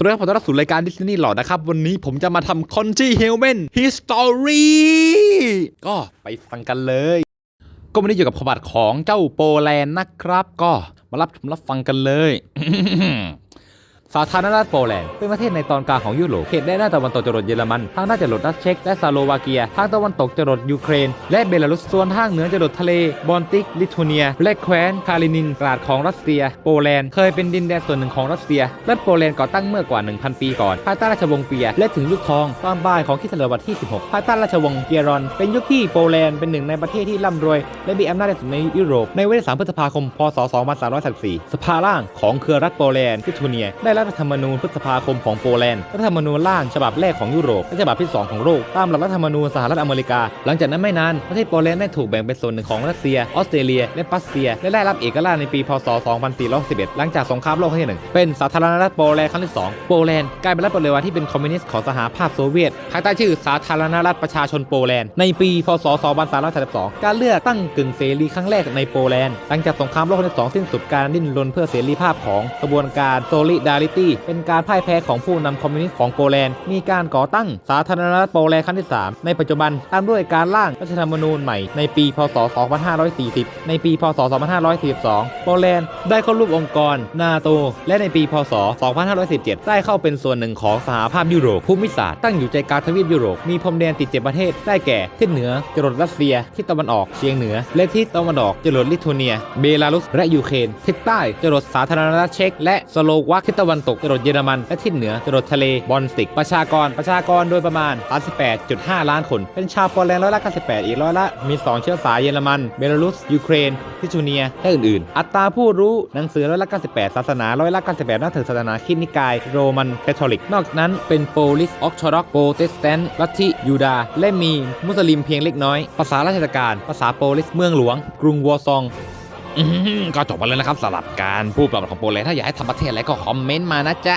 สวัสดีครับผมต้อนรับสู่รายการดิสนีย์หลอดนะครับ วันนี้ผมจะมาทำคอนจีเฮลเมนฮิสตอรีก็ไปฟังกันเลย ก็ไม่ได้อยู่กับขบัตของเจ้าโปแลนด์นะครับ ก็มารับชมรับฟังกันเลย สาธารณรัฐโปแลนด์เป็นประเทศในตอนกลางของยุโรปเขตด้านหน้าตะวันตกจรดเยอรมันทางหน้าจรดรัสเช็กและสโลวาเกีย ทางตะวันตกจรดยูเครน และเบลารุสส่วนทางเหนือจรดทะเล บอลติก ลิทัวเนีย และแคว้นคาลินินกราดของรัสเซีย โปแลนด์เคยเป็นดินแดนส่วนหนึ่งของรัสเซียรัฐโปแลนด์ก่อตั้งเมื่อกว่า 1,000 ปีก่อนภายใต้ราชวงศ์เปีย และถึงยุคทองตอนบ่ายของคริสตศตวรรษที่ 16ภายใต้ราชวงศ์เปียรอน เป็นยุคที่โปแลนด์เป็นหนึ่งในประเทศที่ร่ำรวย และมีอำนาจสุดในยุโรปในวันที่3พฤษภาคม พศ 2334สภาล่างของเครือรัฐโปแลนด์ลิทัวเนียได้รัฐธรรมนูญพฤษภาคมของโปแลนด์รัฐธรรมนูญล่างฉบับแรกของยุโรปและฉบับที่ 2 ของโลกตามหลักรัฐธรรมนูญสหรัฐอเมริกา หลังจากนั้นไม่นานประเทศโปแลนด์ได้ถูกแบ่งเป็นส่วนหนึ่งของรัสเซีย ออสเตรเลีย และรัสเซีย และได้รับเอกราชในปี พศ 2411 หลังจากสงครามโลกครั้งที่หนึ่งเป็นสาธารณรัฐโปแลนด์ครั้งที่สองโปแลนด์กลายเป็นรัฐปแลนด์ที่เป็นคอมมิวนิสต์ของสหภาพโซเวียตภายใต้ชื่อสาธารณรัฐประชาชนโปแลนด์ในปี พศ 2332 การเลือกตั้งกึ่งเสรีครั้งแรกในโปแลนด์หลังจากสงครามโลกครั้งที่สองสิ้นสุดการดิ้นรนเพื่อเสรีภาพของกระบวนการเป็นการพ่ายแพ้ของผู้นำคอมมิวนิสต์ของโปแลนด์มีการก่อตั้งสาธารณรัฐโปแลนด์ครั้งที่ 3 ในปัจจุบันตามด้วยการร่างรัฐธรรมนูญใหม่ในปี พศ 2540 ในปี พศ 2542 โปแลนด์ได้เข้าร่วมองค์กร นาโต และในปี พศ 2517 ได้เข้าเป็นส่วนหนึ่งของสหภาพยุโรปภูมิศาสตร์ตั้งอยู่ใจกลางทวีปยุโรปมีพรมแดนติดเจ็ดประเทศได้แก่ทิศเหนือจรดรัสเซียทิศตะวันออกเฉียงเหนือ และทิศตะวันออกจรดลิทัวเนีย เบลารุสและยูเครนทิศใต้จรดสาธารณรัฐเช็กและสโลวักทิศตะวันตกจรดเยอรมัน และทิศเหนือจรดทะเลบอลสติก ประชากรประชากรโดยประมาณ 38.5 ล้านคน เป็นชาวโปแลนด์ร้อยละ98อีกร้อยละ มี 2 เชื้อสายเยอรมัน เบลารุส ยูเครนลิทัวเนีย และอื่นๆ อัตราผู้รู้หนังสือร้อยละ98 ศาสนาร้อยละ98นับถือศาสนาคริสต์นิกาย โรมันคาทอลิก นอกจากนั้นเป็นโปลิสออกชอร็อกโปรเตสแตนต์ลัทธิยูดา และมีมุสลิมเพียงเล็กน้อย ภาษาราชการ ภาษาโปลิสเมืองหลวง กรุงวอร์ซอง อืมก็จบไปแล้วนะครับสำหรับการพูดประวัติของโปรแลนด์ถ้าอยากให้ทำประเทศอะไรก็คอมเมนต์มานะจ๊ะ